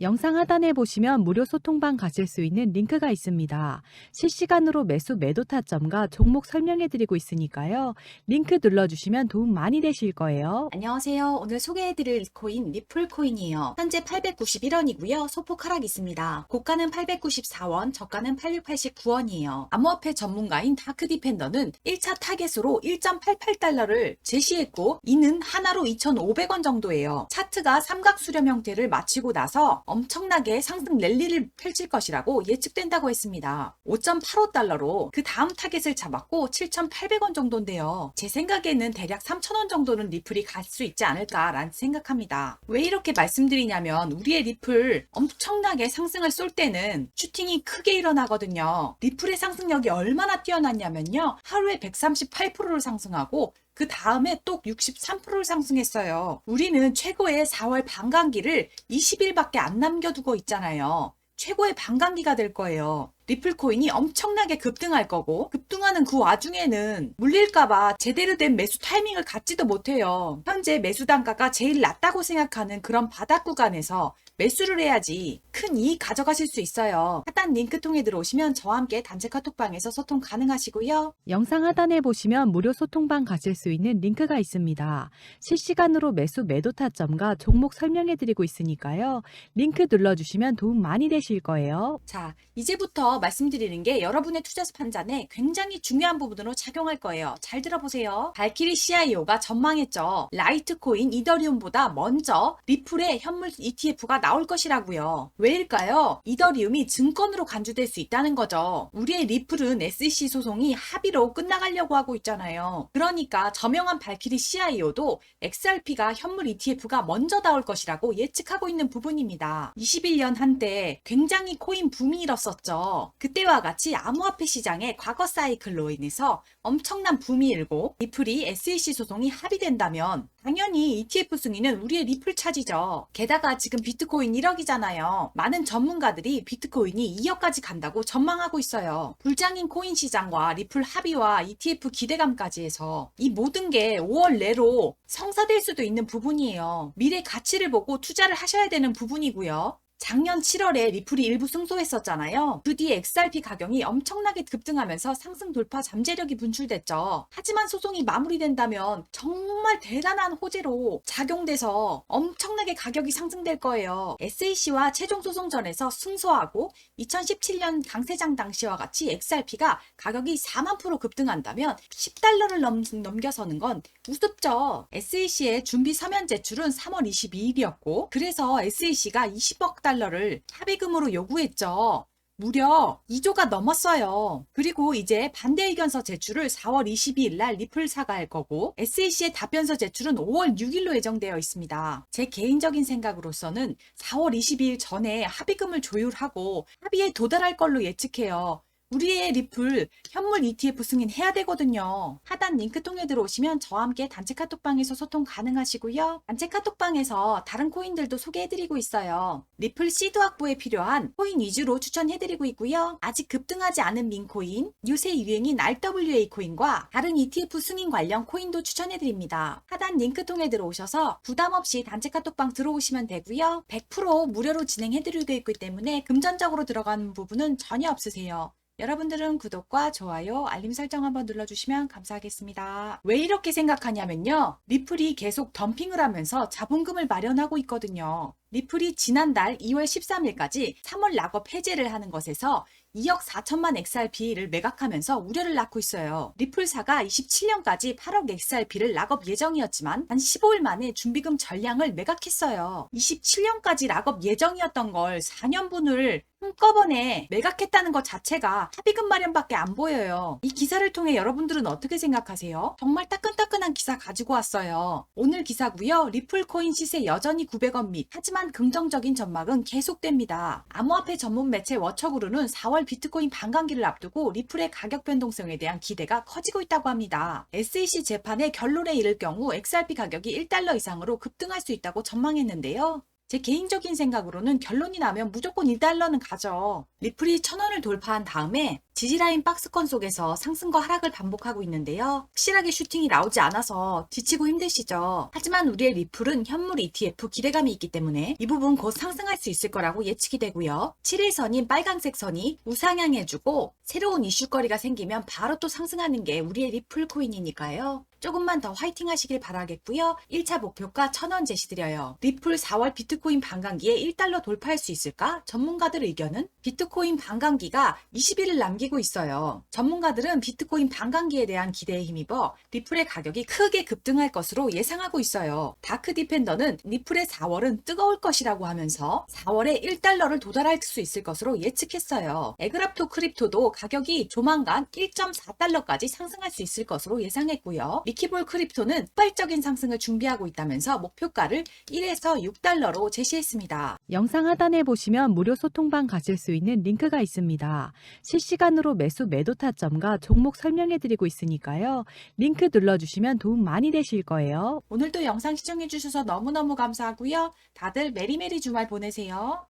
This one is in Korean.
영상 하단에 보시면 무료 소통방 가실 수 있는 링크가 있습니다. 실시간으로 매수 매도 타점과 종목 설명해 드리고 있으니까요. 링크 눌러주시면 도움 많이 되실 거예요. 안녕하세요. 오늘 소개해드릴 코인 리플 코인이에요. 현재 891원이고요. 소폭 하락 있습니다. 고가는 894원, 저가는 889원이에요. 암호화폐 전문가인 다크 디펜더는 1차 타겟으로 1.88달러를 제시했고 이는 하나로 2,500원 정도예요. 차트가 삼각 수렴 형태를 마치고 나서 엄청나게 상승 랠리를 펼칠 것이라고 예측된다고 했습니다. 5.85달러로 그 다음 타겟을 잡았고 7,800원 정도인데요. 제 생각에는 대략 3,000원 정도는 리플이 갈 수 있지 않을까라는 생각합니다. 왜 이렇게 말씀드리냐면 우리의 리플 엄청나게 상승을 쏠 때는 슈팅이 크게 일어나거든요. 리플의 상승력이 얼마나 뛰어났냐면요. 하루에 138%를 상승하고 그 다음에 또 63%를 상승했어요. 우리는 최고의 4월 반감기를 20일밖에 안 남겨두고 있잖아요. 최고의 반감기가 될 거예요. 리플 코인이 엄청나게 급등할 거고 급등하는 그 와중에는 물릴까봐 제대로 된 매수 타이밍을 갖지도 못해요. 현재 매수 단가가 제일 낮다고 생각하는 그런 바닥 구간에서 매수를 해야지 큰 이익 가져가실 수 있어요. 하단 링크 통해 들어오시면 저와 함께 단체 카톡방에서 소통 가능하시고요. 영상 하단에 보시면 무료 소통방 가실 수 있는 링크가 있습니다. 실시간으로 매수 매도 타점과 종목 설명해 드리고 있으니까요. 링크 눌러주시면 도움 많이 되실 거예요. 자, 이제부터 말씀드리는 게 여러분의 투자 판단에 굉장히 중요한 부분으로 작용할 거예요. 잘 들어보세요. 발키리 CIO가 전망했죠. 라이트코인 이더리움보다 먼저 리플의 현물 ETF가 나올 것이라고요. 왜일까요? 이더리움이 증권으로 간주될 수 있다는 거죠. 우리의 리플은 SEC 소송이 합의로 끝나가려고 하고 있잖아요. 그러니까 저명한 발키리 CIO도 XRP가 현물 ETF가 먼저 나올 것이라고 예측하고 있는 부분입니다. 21년 한때 굉장히 코인 붐이 일었었죠. 그때와 같이 암호화폐 시장의 과거 사이클로 인해서 엄청난 붐이 일고 리플이 SEC 소송이 합의된다면 당연히 ETF 승인은 우리의 리플 차지죠. 게다가 지금 비트코인 1억이잖아요. 많은 전문가들이 비트코인이 2억까지 간다고 전망하고 있어요. 불장인 코인 시장과 리플 합의와 ETF 기대감까지 해서 이 모든 게 5월 내로 성사될 수도 있는 부분이에요. 미래 가치를 보고 투자를 하셔야 되는 부분이고요. 작년 7월에 리플이 일부 승소했었잖아요. 그 뒤에 XRP 가격이 엄청나게 급등하면서 상승 돌파 잠재력이 분출됐죠. 하지만 소송이 마무리된다면 정말 대단한 호재로 작용돼서 엄청나게 가격이 상승될 거예요. SAC와 최종 소송 전에서 승소하고 2017년 강세장 당시와 같이 XRP가 가격이 4만 프로 급등한다면 10달러를 넘, 넘겨서는 건 우습죠. SAC의 준비 서면 제출은 3월 22일이었고 그래서 SAC가 20억 달러 를 합의금으로 요구했죠. 무려 2조가 넘었어요. 그리고 이제 반대 의견서 제출을 4월 22일 날 리플사가 할 거고 SAC의 답변서 제출은 5월 6일로 예정되어 있습니다. 제 개인적인 생각으로서는 4월 22일 전에 합의금을 조율하고 합의에 도달할 걸로 예측해요. 우리의 리플 현물 ETF 승인해야 되거든요. 하단 링크 통해 들어오시면 저와 함께 단체 카톡방에서 소통 가능하시고요. 단체 카톡방에서 다른 코인들도 소개해드리고 있어요. 리플 시드 확보에 필요한 코인 위주로 추천해드리고 있고요. 아직 급등하지 않은 민코인, 요새 유행인 RWA 코인과 다른 ETF 승인 관련 코인도 추천해드립니다. 하단 링크 통해 들어오셔서 부담 없이 단체 카톡방 들어오시면 되고요. 100% 무료로 진행해드리고 있기 때문에 금전적으로 들어가는 부분은 전혀 없으세요. 여러분들은 구독과 좋아요, 알림 설정 한번 눌러주시면 감사하겠습니다. 왜 이렇게 생각하냐면요. 리플이 계속 덤핑을 하면서 자본금을 마련하고 있거든요. 리플이 지난달 2월 13일까지 3월 락업 해제를 하는 것에서 2억 4천만 XRP를 매각하면서 우려를 낳고 있어요. 리플사가 27년까지 8억 XRP를 락업 예정이었지만 단 15일 만에 준비금 전량을 매각했어요. 27년까지 락업 예정이었던 걸 4년분을 한꺼번에 매각했다는 것 자체가 합의금 마련밖에 안 보여요. 이 기사를 통해 여러분들은 어떻게 생각하세요? 정말 따끈따끈한 기사 가지고 왔어요. 오늘 기사고요. 리플 코인 시세 여전히 900원 밑. 하지만 긍정적인 전망은 계속됩니다. 암호화폐 전문 매체 워처그루는 4월 비트코인 반감기를 앞두고 리플의 가격 변동성에 대한 기대가 커지고 있다고 합니다. SEC 재판의 결론에 이를 경우 XRP 가격이 1달러 이상으로 급등할 수 있다고 전망했는데요. 제 개인적인 생각으로는 결론이 나면 무조건 1달러는 가죠. 리플이 1000원을 돌파한 다음에 지지라인 박스권 속에서 상승과 하락을 반복하고 있는데요. 확실하게 슈팅이 나오지 않아서 지치고 힘드시죠. 하지만 우리의 리플은 현물 ETF 기대감이 있기 때문에 이 부분 곧 상승할 수 있을 거라고 예측이 되고요. 7일선인 빨간색 선이 우상향해주고 새로운 이슈거리가 생기면 바로 또 상승하는 게 우리의 리플 코인이니까요. 조금만 더 화이팅 하시길 바라겠고요. 1차 목표가 1000원 제시드려요. 리플 4월 비트코인 반감기에 1달러 돌파할 수 있을까? 전문가들 의견은 비트코인 반감기가 20일을 남기고 있어요. 전문가들은 비트코인 반감기에 대한 기대에 힘입어 리플의 가격이 크게 급등할 것으로 예상하고 있어요. 다크 디펜더는 리플의 4월은 뜨거울 것이라고 하면서 4월에 1달러를 도달할 수 있을 것으로 예측했어요. 에그랍토 크립토도 가격이 조만간 1.4달러까지 상승할 수 있을 것으로 예상했고요. 미키볼 크립토는 폭발적인 상승을 준비하고 있다면서 목표가를 1에서 6달러로 제시했습니다. 영상 하단에 보시면 무료 소통방 가실 수 있는 링크가 있습니다. 실시간으로 매수 매도 타점과 종목 설명해 드리고 있으니까요. 링크 눌러주시면 도움 많이 되실 거예요. 오늘도 영상 시청해주셔서 너무너무 감사하고요. 다들 메리메리 주말 보내세요.